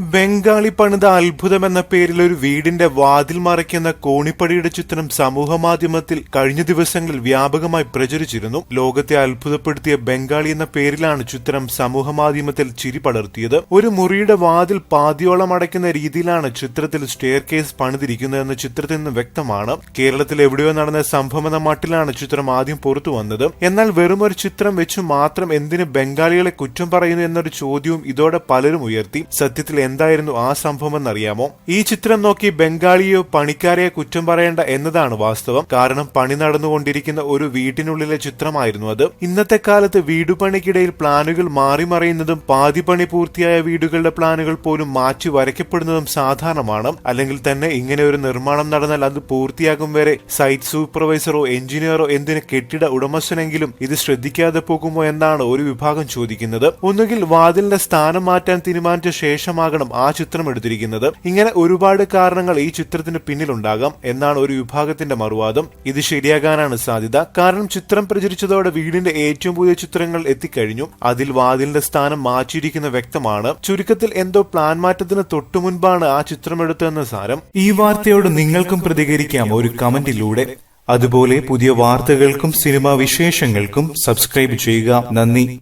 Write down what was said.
ബംഗാളി പണിത അത്ഭുതം എന്ന പേരിൽ ഒരു വീടിന്റെ വാതിൽ മറയ്ക്കുന്ന കോണിപ്പടിയുടെ ചിത്രം സമൂഹ മാധ്യമത്തിൽ കഴിഞ്ഞ ദിവസങ്ങളിൽ വ്യാപകമായി പ്രചരിച്ചിരുന്നു. ലോകത്തെ അത്ഭുതപ്പെടുത്തിയ ബംഗാളി എന്ന പേരിലാണ് ചിത്രം സമൂഹ മാധ്യമത്തിൽ ചിരി പടർത്തിയത്. ഒരു മുറിയുടെ വാതിൽ പാതിയോളം അടയ്ക്കുന്ന രീതിയിലാണ് ചിത്രത്തിൽ സ്റ്റെയർ കേസ് പണിതിരിക്കുന്നതെന്ന് ചിത്രത്തിൽ നിന്ന് വ്യക്തമാണ്. കേരളത്തിൽ എവിടെയോ നടന്ന സംഭവം എന്ന മട്ടിലാണ് ചിത്രം ആദ്യം പുറത്തു വന്നത്. എന്നാൽ വെറും ഒരു ചിത്രം വെച്ച് മാത്രം എന്തിന് ബംഗാളികളെ കുറ്റം പറയുന്നു എന്നൊരു ചോദ്യവും ഇതോടെ പലരും ഉയർത്തി. സത്യത്തിൽ എന്തായിരുന്നു ആ സംഭവം എന്നറിയാമോ ഈ ചിത്രം നോക്കി ബംഗാളിയോ പണിക്കാരെയോ കുറ്റം പറയേണ്ട എന്നതാണ് വാസ്തവം. കാരണം പണി നടന്നുകൊണ്ടിരിക്കുന്ന ഒരു വീട്ടിനുള്ളിലെ ചിത്രമായിരുന്നു അത്. ഇന്നത്തെ കാലത്ത് വീടുപണിക്കിടയിൽ പ്ലാനുകൾ മാറി മറിയുന്നതും പാതി പണി പൂർത്തിയായ വീടുകളുടെ പ്ലാനുകൾ പോലും മാറ്റി വരയ്ക്കപ്പെടുന്നതും സാധാരണമാണ്. അല്ലെങ്കിൽ തന്നെ ഇങ്ങനെ ഒരു നിർമ്മാണം നടന്നാൽ അത് പൂർത്തിയാകും വരെ സൈറ്റ് സൂപ്പർവൈസറോ എഞ്ചിനീയറോ എന്തിന് കെട്ടിട ഉടമസ്ഥനെങ്കിലും ഇത് ശ്രദ്ധിക്കാതെ പോകുമോ എന്നാണ് ഒരു വിഭാഗം ചോദിക്കുന്നത്. ഒന്നുകിൽ വാതിലിന്റെ സ്ഥാനം മാറ്റാൻ തീരുമാനിച്ച ശേഷമാകണം ആ ചിത്രം എടുത്തിരിക്കുന്നത്. ഇങ്ങനെ ഒരുപാട് കാരണങ്ങൾ ഈ ചിത്രത്തിന് പിന്നിലുണ്ടാകാം എന്നാണ് ഒരു വിഭാഗത്തിന്റെ മറുവാദം. ഇത് ശരിയാകാനാണ് സാധ്യത. കാരണം ചിത്രം പ്രചരിച്ചതോടെ വീടിന്റെ ഏറ്റവും പുതിയ ചിത്രങ്ങൾ എത്തിക്കഴിഞ്ഞു. അതിൽ വാതിലിന്റെ സ്ഥാനം മാറ്റിയിരിക്കുന്ന വ്യക്തമാണ്. ചുരുക്കത്തിൽ എന്തോ പ്ലാൻ മാറ്റത്തിന് തൊട്ടു മുൻപാണ് ആ ചിത്രം എടുത്തതെന്ന് സാരം. ഈ വാർത്തയോട് നിങ്ങൾക്കും പ്രതികരിക്കാം ഒരു കമന്റിലൂടെ. അതുപോലെ പുതിയ വാർത്തകൾക്കും സിനിമാ വിശേഷങ്ങൾക്കും സബ്സ്ക്രൈബ് ചെയ്യുക. നന്ദി.